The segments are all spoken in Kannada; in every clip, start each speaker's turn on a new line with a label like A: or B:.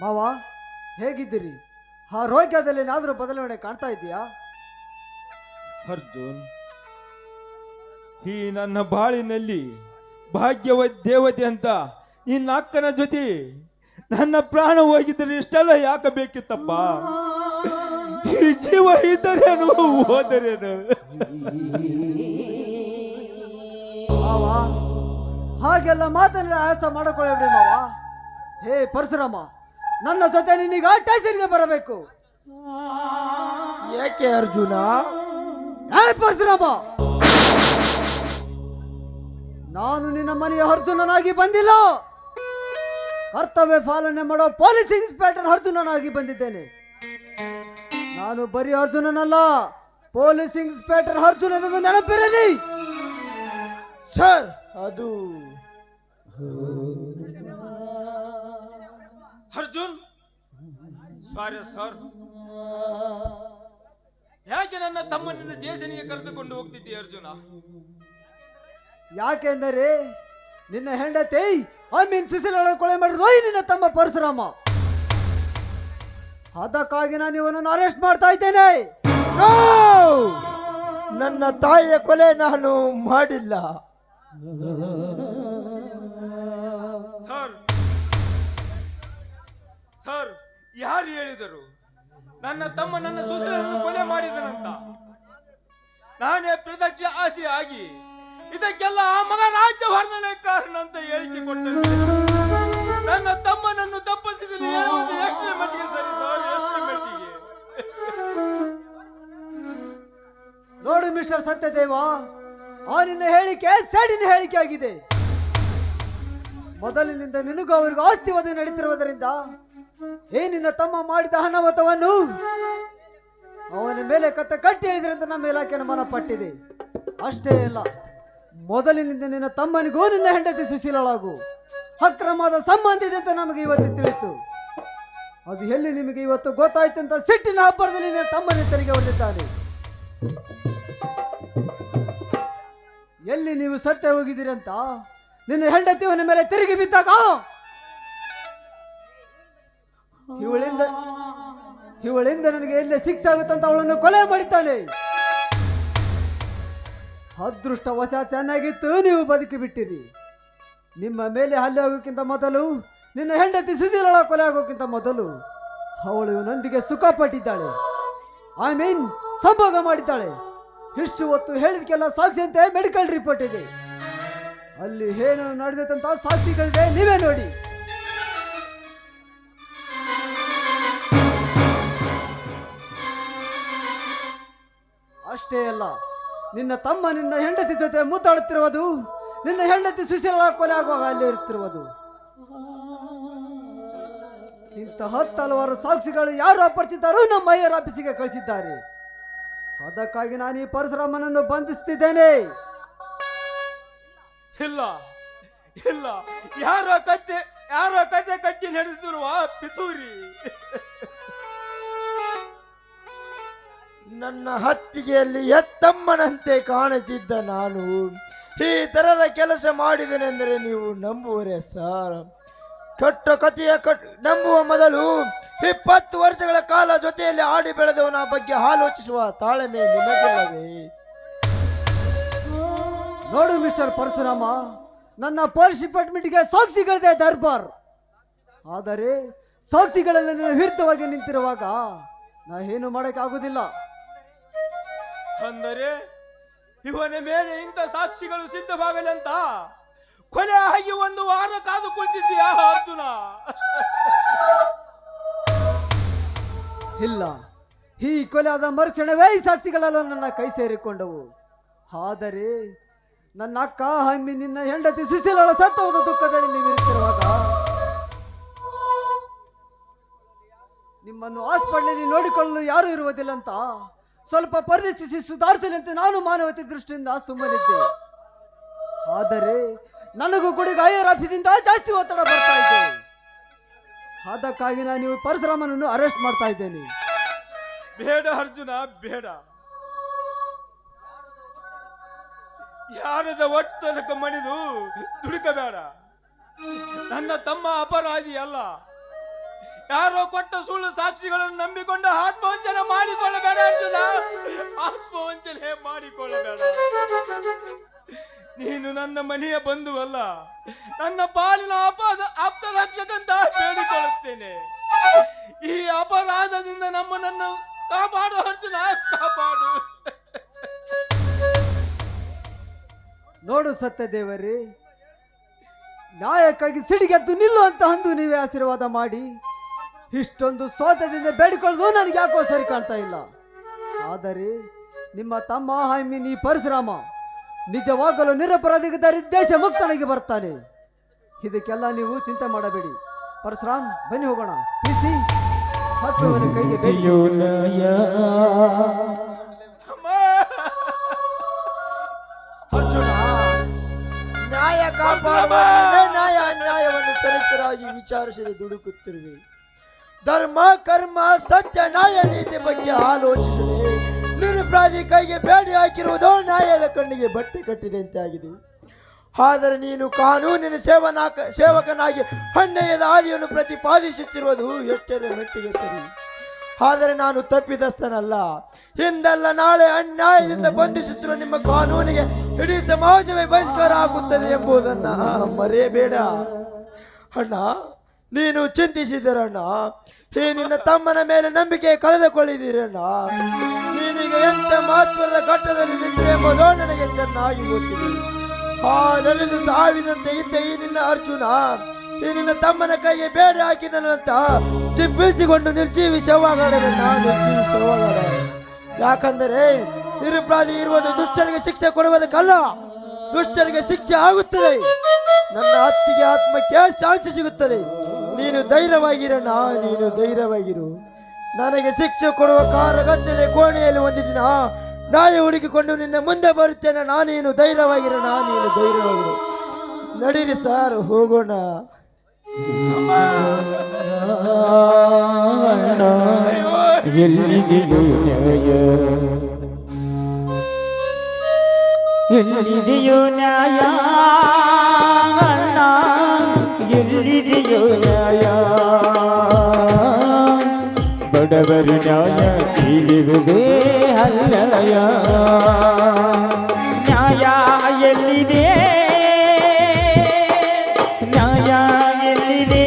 A: ಮಾವ ಹೇಗಿದ್ದೀರಿ? ಆರೋಗ್ಯದಲ್ಲಿ ಏನಾದರೂ ಬದಲಾವಣೆ ಕಾಣ್ತಾ ಇದೆಯಾ?
B: ಅರ್ಜುನ್ ಈ ನನ್ನ ಬಾಳಿನಲ್ಲಿ ಭಾಗ್ಯವ ದೇವತೆ ಅಂತ ನಿನ್ನ ಅಕ್ಕನ ಜೊತೆ ನನ್ನ ಪ್ರಾಣ ಹೋಗಿದ್ರೆ ಇಷ್ಟೆಲ್ಲ ಯಾಕೆ ಬೇಕಿತ್ತಪ್ಪ? ಈ ಜೀವ ಇದ್ದರೇನು ಹೋದರೇನು?
A: ಹಾಗೆಲ್ಲ ಮಾತನ್ನ ಆಯಾಸ ಮಾಡಿಕೊಳ್ಳಬೇಡಿ ಮಾವ. ಹೇ ಪರಶುರಾಮ, ನನ್ನ ಜೊತೆ ನಿನ್ನೀಗ ಸ್ಟೇಷನ್ಗೆ ಬರಬೇಕು.
C: ಏಕೆ ಅರ್ಜುನ?
A: ಹೇ ಪರಶುರಾಮ! ನಾನು ನಿನ್ನ ಮನೆಯ ಅರ್ಜುನನಾಗಿ ಬಂದಿಲ್ಲ. ಕರ್ತವ್ಯ ಪಾಲನೆ ಮಾಡೋ ಪೊಲೀಸ್ ಇನ್ಸ್ಪೆಕ್ಟರ್ ಅರ್ಜುನನಾಗಿ ಬಂದಿದ್ದೇನೆ. ನಾನು ಬರೀ ಅರ್ಜುನನಲ್ಲ ಪೊಲೀಸ್ ಇನ್ಸ್ಪೆಕ್ಟರ್ ಅರ್ಜುನ ನೆನಪಿರಲಿ.
C: ಸರ್ ಅದು
B: ಅರ್ಜುನ್ ಸಾರಿ ಸರ್. ಹೇಗೆ ನನ್ನ ತಮ್ಮನನ್ನು ಸ್ಟೇಷನ್ಗೆ ಕರೆದುಕೊಂಡು ಹೋಗ್ತಿದ್ದೀಯ ಅರ್ಜುನ?
A: ಯಾಕೆಂದರೆ ನಿನ್ನ ಹೆಂಡತಿ ಐ ಮೀನ್ ಸುಶೀಲ ಕೊಳೆ ಮಾಡಿರೋಯ್ ನಿನ್ನ ತಮ್ಮ ಪರಶುರಾಮ. ಅದಕ್ಕಾಗಿ ನಾನು ಇವನನ್ನು ಅರೆಸ್ಟ್ ಮಾಡ್ತಾ ಇದ್ದೇನೆ!
C: ನನ್ನ ತಾಯಿಯ ಕೊಲೆ ನಾನು ಮಾಡಿಲ್ಲ.
B: ಸರ್ ಸರ್ ಯಾರು ಹೇಳಿದರು? ನನ್ನ ತಮ್ಮ ನನ್ನ ಸುಶೀಲನನ್ನು ಕೊಲೆ ಮಾಡಿದನಂತ. ನಾನೇ ಪ್ರದಕ್ಷ ಆಸೆ ಆಗಿ ಇದಕ್ಕೆಲ್ಲ ಆ ಮಗ ರಾಜ್ಯವರ್ಣನೆ ಕಾರಣ ಅಂತ ಹೇಳಿಕೆ ಕೊಟ್ಟಿದ್ದೆ ನನ್ನ ತಮ್ಮನನ್ನು ತಪ್ಪಿಸಿದನು ಹೇಳುವುದು ಎಷ್ಟರ ಮಟ್ಟಿಗೆ ಸರಿ ಸಾರಿ? ಎಷ್ಟರ ಮಟ್ಟಿಗೆ?
A: ನೋಡು ಮಿಸ್ಟರ್ ಸತ್ಯದೇವ ನಿನ್ನ ಹೇಳಿಕೆ ಸೇಡಿನ ಹೇಳಿಕೆ ಆಗಿದೆ. ಮೊದಲಿನಿಂದ ನಿನಗೂ ಅವರಿಗೂ ಆಸ್ತಿವಾದ ನಡೀತಿರುವುದರಿಂದ ನಿನ್ನ ತಮ್ಮ ಮಾಡಿದ ಅನಾಹುತವನ್ನು ಅವನ ಮೇಲೆ ಕತ್ತ ಕಟ್ಟಿ ಹೇಳಿದ್ರಿಂದ ನಮ್ಮ ಇಲಾಖೆಯನ್ನು ಮನಪಟ್ಟಿದೆ. ಪಟ್ಟಿದೆ ಅಷ್ಟೇ ಅಲ್ಲ ಮೊದಲಿನಿಂದ ನಿನ್ನ ತಮ್ಮನಿಗೂ ನಿನ್ನ ಹೆಂಡತಿ ಸುಶೀಲಳಾಗು. ಅಕ್ರಮದ ಸಂಬಂಧ ಇದೆ ಅಂತ ನಮಗೆ ಇವತ್ತು ತಿಳಿತು. ಅದು ಎಲ್ಲಿ ನಿಮಗೆ ಇವತ್ತು ಗೊತ್ತಾಯ್ತು ಅಂತ ಸಿಟ್ಟಿನ ಹಬ್ಬರದಲ್ಲಿ ನಿನ್ನ ತಮ್ಮನ ತೆರಿಗೆ ಹೊಂದಿದ್ದಾನೆ. ಎಲ್ಲಿ ನೀವು ಸತ್ಯ ಹೋಗಿದ್ದೀರಂತ ನಿನ್ನ ಹೆಂಡತಿ ಅವನ ಮೇಲೆ ತಿರುಗಿ ಬಿದ್ದಾಗ? ಇವಳಿಂದ ಇವಳಿಂದ ನನಗೆ ಎಲ್ಲೇ ಶಿಕ್ಷೆ ಆಗುತ್ತಂತ ಅವಳನ್ನು ಕೊಲೆ ಮಾಡಿದ್ದಾನೆ. ಅದೃಷ್ಟ ಹೊಸ ಚೆನ್ನಾಗಿತ್ತು, ನೀವು ಬದುಕಿ ಬಿಟ್ಟಿರಿ. ನಿಮ್ಮ ಮೇಲೆ ಹಲ್ಲೆ ಆಗೋಕ್ಕಿಂತ ಮೊದಲು, ನಿನ್ನ ಹೆಂಡತಿ ಸುಶೀಲಳ ಕೊಲೆ ಆಗೋಕ್ಕಿಂತ ಮೊದಲು, ಅವಳು ಇವನೊಂದಿಗೆ ಸುಖ ಪಟ್ಟಿದ್ದಾಳೆ ಐ ಮೀನ್ ಸಂಭೋಗ ಮಾಡಿದ್ದಾಳೆ. ಇಷ್ಟು ಹೊತ್ತು ಹೇಳಿದಕ್ಕೆಲ್ಲ ಸಾಕ್ಷಿಯಂತೆ ಮೆಡಿಕಲ್ ರಿಪೋರ್ಟ್ ಇದೆ. ಅಲ್ಲಿ ಏನು ನಡೆದಂತ ಸಾಕ್ಷಿಗಳಿದೆ ನೀವೇ ನೋಡಿ. ಅಷ್ಟೇ ಅಲ್ಲ ನಿನ್ನ ತಮ್ಮ ನಿನ್ನ ಹೆಂಡತಿ ಜೊತೆ ಮುತ್ತಾಡುತ್ತಿರುವುದು ನಿನ್ನ ಹೆಂಡತಿ ಸುಶೀಲ ಕೊಲೆ ಆಗುವಾಗ ಅಲ್ಲಿ ಇರುತ್ತಿರುವುದು. ಹತ್ತು ಹಲವಾರು ಸಾಕ್ಷಿಗಳು ಯಾರು ಅಪರಿಚಿತರು? ನಮ್ಮ ಅಯ್ಯರ ಆಫೀಸಿಗೆ ಕಳಿಸಿದ್ದಾರೆ. ಅದಕ್ಕಾಗಿ ನಾನು ಈ ಪರಶುರಾಮನನ್ನು ಬಂಧಿಸ್ತಿದ್ದೇನೆ.
B: ಇಲ್ಲ ಇಲ್ಲ. ಯಾರ ಕತ್ತೆ, ಯಾರ ಕತೆ ಕಟ್ಟಿ ನಡೆಸಿರುವ ಪಿತೂರಿ.
C: ನನ್ನ ಹತ್ತಿಗೆಯಲ್ಲಿ ಎತ್ತಮ್ಮನಂತೆ ಕಾಣುತ್ತಿದ್ದ ನಾನು, ಈ ತರದ ಕೆಲಸ ಮಾಡಿದನೆಂದರೆ ನೀವು ನಂಬುವರೆ ಸರ್? ಕಟ್ಟ ಕಥೆಯ ಕಟ್, ನಂಬುವ ಮೊದಲು ಇಪ್ಪತ್ತು ವರ್ಷಗಳ ಕಾಲ ಜೊತೆಯಲ್ಲಿ ಆಡಿ ಬೆಳೆದವನ ಬಗ್ಗೆ ಆಲೋಚಿಸುವ ತಾಳ್ಮೆ ನಿಮಗಿಲ್ಲವೇ?
A: ನೋಡು ಮಿಸ್ಟರ್ ಪರಶುರಾಮ, ನನ್ನ ಪೊಲೀಸ್ ಡಿಪಾರ್ಟ್ಮೆಂಟ್ಗೆ ಸಾಕ್ಷಿಗಳಿದೆ ದರ್ಬಾರ್. ಆದರೆ ಸಾಕ್ಷಿಗಳಲ್ಲಿ ವಿರುದ್ಧವಾಗಿ ನಿಂತಿರುವಾಗ ನಾ ಏನು ಮಾಡೋಕ್ಕಾಗೋದಿಲ್ಲ.
B: ಅಂದರೆ ಇವನ ಮೇಲೆ ಇಂಥ ಸಾಕ್ಷಿಗಳು ಸಿದ್ಧವಾಗಲಂತ? ಕೊಲೆ ಆಗಿ ಒಂದು ವಾರ ಕಾದು ಕುಳಿತಿದ್ದೀಯಾ ಅರ್ಜುನ?
A: ಇಲ್ಲ, ಈ ಕೊಲೆ ಆದ ಮರುಕ್ಷಣವೇ ಈ ಸಾಕ್ಷಿಗಳೆಲ್ಲ ನನ್ನ ಕೈ ಸೇರಿಕೊಂಡವು. ಆದರೆ ನನ್ನ ಅಕ್ಕ ಹಮ್ಮಿ ನಿನ್ನ ಹೆಂಡತಿ ಸುಶೀಲಳ ಸತ್ತವದ ದುಃಖದಲ್ಲಿ ನೀವಿರುತ್ತಿರುವಾಗ ನಿಮ್ಮನ್ನು ಹಾಸ್ಪಿಟ್ಲಲ್ಲಿ ನೋಡಿಕೊಳ್ಳಲು ಯಾರು ಇರುವುದಿಲ್ಲ ಅಂತ ಸ್ವಲ್ಪ ಪರಿಚಿಸಿ ಸುಧಾರಿಸಲಿ ಅಂತ ನಾನು ಮಾನವತೆ ದೃಷ್ಟಿಯಿಂದ ಸುಮ್ಮನಿದ್ದೆ. ಆದರೆ ನನಗೂ ಕೂಡ ಗಾಯ ಆಫೀಸಿಂದ ಜಾಸ್ತಿ ಒತ್ತಡ ಬರ್ತಾ ಇದೆ. ಅದಕ್ಕಾಗಿ ನಾನು ಪರಶುರಾಮನನ್ನು ಅರೆಸ್ಟ್ ಮಾಡ್ತಾ ಇದ್ದೇನೆ.
B: ಬೇಡ ಅರ್ಜುನ, ಬೇಡ. ಯಾರದ ಒಟ್ಟದಕ್ಕೆ ಮಣಿದು ದುಡುಕಬೇಡ. ನನ್ನ ತಮ್ಮ ಅಪರಾಧಿ ಅಲ್ಲ ಯಾರೋ ಕೊಟ್ಟ ಸುಳ್ಳು ಸಾಕ್ಷಿಗಳನ್ನು ನಂಬಿಕೊಂಡು ಆತ್ಮವಂಚನೆ ಮಾಡಿಕೊಳ್ಳಬೇಡ ಅರ್ಜುನ. ಆತ್ಮವಂಚನೆ ಮಾಡಿಕೊಳ್ಳಬೇಡ. ನೀನು ನನ್ನ ಮನೆಯ ಬಂಧುವಲ್ಲ. ನನ್ನ ಪಾಲಿನ ಅಪರಾಧ ಆಪ್ತ ರಕ್ಷಕಂತ ಬೇಡಿಕೊಳ್ಳುತ್ತೇನೆ ಈ ಅಪರಾಧದಿಂದ ನಮ್ಮನನ್ನು ಕಾಪಾಡು ಅರ್ಜುನ, ಕಾಪಾಡು.
A: ನೋಡು ಸತ್ಯದೇವರೇ ನ್ಯಾಯಕ್ಕಾಗಿ ಸಿಡಿಗೆದ್ದು ನಿಲ್ಲುವಂತ ಅಂದು ನೀವೇ ಆಶೀರ್ವಾದ ಮಾಡಿ. ಇಷ್ಟೊಂದು ಸ್ವಾತದಿಂದ ಬೇಡಿಕೊಳ್ಳೋದು ನನಗೆ ಯಾಕೋ ಸರಿ ಕಾಣ್ತಾ ಇಲ್ಲ. ಆದರೆ ನಿಮ್ಮ ತಮ್ಮ ಐ ಈ ಪರಶುರಾಮ ನಿಜವಾಗಲು ನಿರಪರಾಧಿಗದಾರಿ ದೇಶ ಮುಕ್ತನಾಗಿ ಬರ್ತಾನೆ. ಇದಕ್ಕೆಲ್ಲ ನೀವು ಚಿಂತೆ ಮಾಡಬೇಡಿ. ಪರಶುರಾಮ್ ಬನ್ನಿ ಹೋಗೋಣ. ಪ್ರೀತಿ ಹತ್ತುವನ ಕೈಗೆ!
B: ಅರ್ಜುನ!
C: ನ್ಯಾಯ ಕಾಪಾಡುವ ನ್ಯಾಯ ಅನ್ಯಾಯವನ್ನು ಸರಿಸರಾಗಿ ವಿಚಾರಿಸದೆ ದುಡುಕುತ್ತಿರುವೆ. ಧರ್ಮ, ಕರ್ಮ, ಸತ್ಯ, ನ್ಯಾಯ, ನೀತಿ ಬಗ್ಗೆ ಆಲೋಚಿಸದೆ ನಿರಪರಾಧಿ ಕೈಗೆ ಬೇಡಿ ಹಾಕಿರುವುದು ನ್ಯಾಯದ ಕಣ್ಣಿಗೆ ಬಟ್ಟೆ ಕಟ್ಟಿದಂತೆ ಆಗಿದೆ. ಆದರೆ ನೀನು ಕಾನೂನಿನ ಸೇವನಾಕ, ಸೇವಕನಾಗಿ ಅನ್ಯಾಯದ ಆದಿಯನ್ನು ಪ್ರತಿಪಾದಿಸುತ್ತಿರುವುದು ಎಷ್ಟರ ಮಟ್ಟಿಗೆ ಸರಿ? ಆದರೆ ನಾನು ತಪ್ಪಿದಸ್ತನಲ್ಲ ಹಿಂದಲ್ಲ ನಾಳೆ ಅನ್ಯಾಯದಿಂದ ಬಂಧಿಸುತ್ತಿರುವ ನಿಮ್ಮ ಕಾನೂನಿಗೆ ಇಡೀ ಸಮಾಜವೇ ಬಹಿಷ್ಕಾರ ಆಗುತ್ತದೆ ಎಂಬುದನ್ನ ಮರೆಯಬೇಡ. ಅಣ್ಣ ನೀನು ಚಿಂತಿಸಿದಿರಣ್ಣ. ಹೇ, ನಿನ್ನ ತಮ್ಮನ ಮೇಲೆ ನಂಬಿಕೆ ಕಳೆದುಕೊಳ್ಳಿದಿರಣ್ಣ. ನೀನೀಗ ಎಂತ ಮಹತ್ವದ ಘಟ್ಟದಲ್ಲಿ ನಿಂತಿದೆ ಎಂಬುದು ನನಗೆ ಚೆನ್ನಾಗಿ ಗೊತ್ತಿದೆ. ಆ ನಲಿದು ಸಾವಿನಂತೆ ಇದ್ದ ಈ ನಿನ್ನ ಅರ್ಜುನ, ಈ ನಿನ್ನ ತಮ್ಮನ ಕೈಗೆ ಬೇರೆ ಹಾಕಿದನಂತ ಚಿಪ್ಪಿಸಿಕೊಂಡು ನಿರ್ಜೀವಿ ಶವಗಾಡದೆ ನಾನು ನಿರ್ಜೀವಿ ಶವಾಗಾಡ ಯಾಕಂದರೆ ನಿರಪರಾಧಿ ಇರುವುದು ದುಷ್ಟರಿಗೆ ಶಿಕ್ಷೆ ಕೊಡುವುದಕ್ಕಲ್ಲ, ದುಷ್ಟರಿಗೆ ಶಿಕ್ಷೆ ಆಗುತ್ತದೆ. ನನ್ನ ಆತ್ಮಕ್ಕೆ ಶಾಂತಿ ಸಿಗುತ್ತದೆ. ನೀನು ಧೈರ್ಯವಾಗಿರಣ್ಣ ನೀನು ಧೈರ್ಯವಾಗಿರು. ನನಗೆ ಶಿಕ್ಷೆ ಕೊಡುವ ಕಾರಗತ್ತಲೆ ಕೋಣೆಯಲ್ಲಿ ಒಂದು ದಿನ ನಾಯಿ ಹುಡುಕಿಕೊಂಡು ನಿನ್ನ ಮುಂದೆ ಬರುತ್ತೇನೆ ನಾನೇನು ಧೈರ್ಯವಾಗಿರೋಣ ನೀನು ಧೈರ್ಯವಾಗಿರು. ನಡೀರಿ ಸಾರ್, ಹೋಗೋಣ.
D: ಎಲ್ಲಿದೆಯೋ ನ್ಯಾಯ? ಎಲ್ಲಿದೆಯೋ ನ್ಯಾಯ? ಬಡವರ ನ್ಯಾಯ ತಿಳಿಯುವುದೇ ಅಲ್ಲಯ ನ್ಯಾಯ ಎಲ್ಲಿದೆ? ನ್ಯಾಯ ಎಲ್ಲಿದೆ?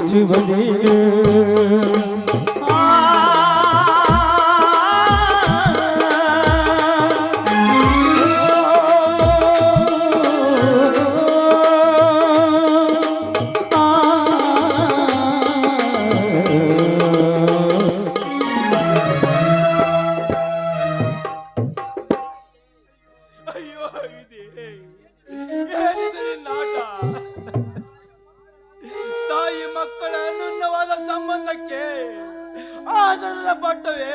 D: ಸೂಚ ಬಂದಿಗೆ
B: ಅಯ್ಯೋ ಇದೆ ಪಟ್ಟವೇ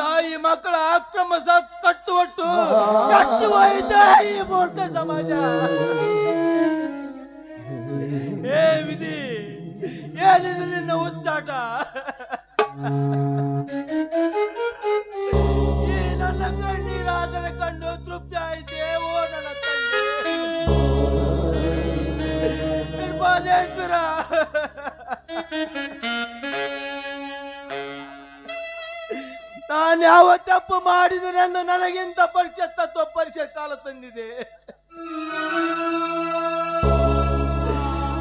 B: ತಾಯಿ ಮಕ್ಕಳ ಅಕ್ರಮ ಸ ಕಟ್ಟುವಟ್ಟು. ಕಟ್ಟು ಈ ಮೂರ್ಖ ಸಮಾಜ. ಏ ವಿಧಿ, ಏನಿದೆ ನಿನ್ನ ಹುಚ್ಚಾಟ? ಯಾವ ತಪ್ಪು ಮಾಡಿದನೆಂದು ನನಗಿಂತ ಪರೀಕ್ಷೆ ತತ್ವ ಪರೀಕ್ಷೆ ಕಾಲ ತಂದಿದೆ.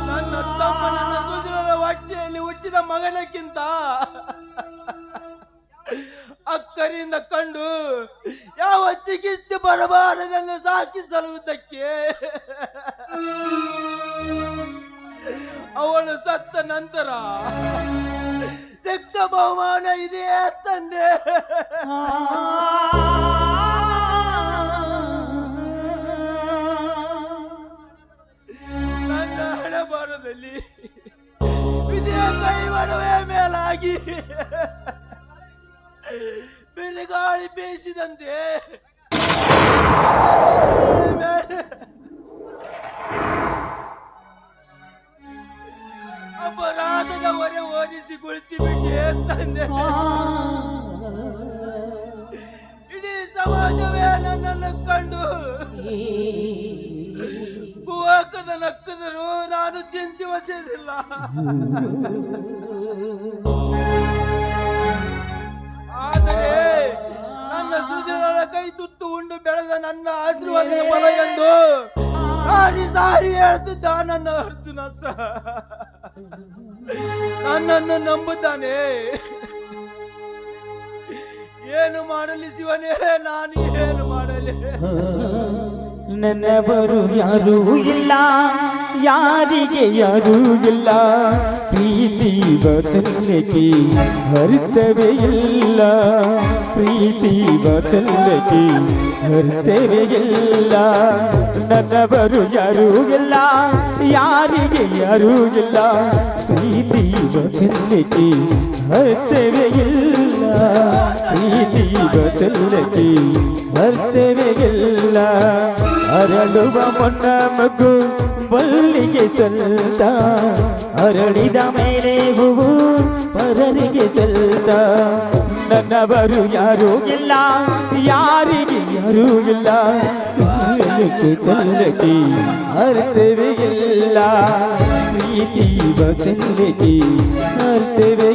B: ನನ್ನ ತಮ್ಮ ನನ್ನ ಸುಜಲದ ಹೊಟ್ಟೆಯಲ್ಲಿ ಹುಟ್ಟಿದ ಮಗನಕ್ಕಿಂತ ಅಕ್ಕರಿಂದ ಕಂಡು ಯಾವ ಚಿಕಿತ್ಸೆ ಬರಬಾರದನ್ನು ಸಾಕಿ ಸಲುವುದಕ್ಕೆ ಅವಳು ಸತ್ತ ನಂತರ ಸಿಕ್ಕ ಬಹುಮಾನ ಇದೆಯೇ ತಂದೆ? ನನ್ನ ಹಣ ಬಾರದಲ್ಲಿ ಕೈವಡವೇ ಮೇಲಾಗಿ ಬಿರುಗಾಳಿ ಬೀಸಿದಂತೆ ಓದಿಸಿ ಕುಳಿತುಬಿಟ್ಟೆ ತಂದೆ ಇಡೀ ಸಮಾಜವೇ ನನ್ನನ್ನು ಕಂಡು ಕುವಾಕದ ನಕ್ಕದರು, ನಾನು ಚಿಂತೆ ವಸಿದಿಲ್ಲ ಆದರೆ ನನ್ನ ಸುಜನರ ಕೈ ತುತ್ತು ಉಂಡು ಬೆಳೆದ ನನ್ನ ಆಶೀರ್ವಾದದ ಬಲ ಎಂದು ಸಾರಿ ಸಾರಿ ಹೇಳ್ತಿದ್ದ ನನ್ನ ಅರ್ಜುನ ಸಹ. ನನ್ನನ್ನು ನಂಬುತ್ತಾನೆ. ಏನು ಮಾಡಲಿ ಶಿವನೇ ನಾನು ಏನು ಮಾಡಲಿ.
D: ನನ್ನವರು ಯಾರು ಇಲ್ಲ. ಯಾರಿಗೆ ಯಾರೂ ಇಲ್ಲ. ಪ್ರೀತಿ ವಚನಕ್ಕೆ ಹರಿತವೇ ಇಲ್ಲ. ಪ್ರೀತಿ ವಚನಕ್ಕೆ ಹರಿತವೇ ಇಲ್ಲ. ನನ್ನವರು ಯಾರೂ ಇಲ್ಲ. ಯಾರಿಗೆ ಯಾರೂ ಇಲ್ಲ. ಪ್ರೀತಿ ವಚನಕ್ಕೆ ಹರಿತವೇ ಇಲ್ಲ. ಪ್ರೀತಿ ವಚನಕ್ಕೆ ಹರಿತವೇ ಇಲ್ಲ. ಅರಳುವ ಮೊನ್ನ ಮಗು ಬಲ್ಲಿಗೆ ಸಲ್ತ ಅರಳಿದ ಮೇಲೆ ಹೂವು ಪರರಿಗೆ ಸಲ್ತ. ನನ್ನವರು ಯಾರೂ ಇಲ್ಲ, ಯಾರಿಗೆ ಯಾರೂ ಇಲ್ಲ. ಕಲ್ಲಕ್ಕೆ ಅರ್ಥವೇ ಇಲ್ಲ. ಪ್ರೀತಿ ಬದಲಿಗೆ ಅರ್ಥವೇ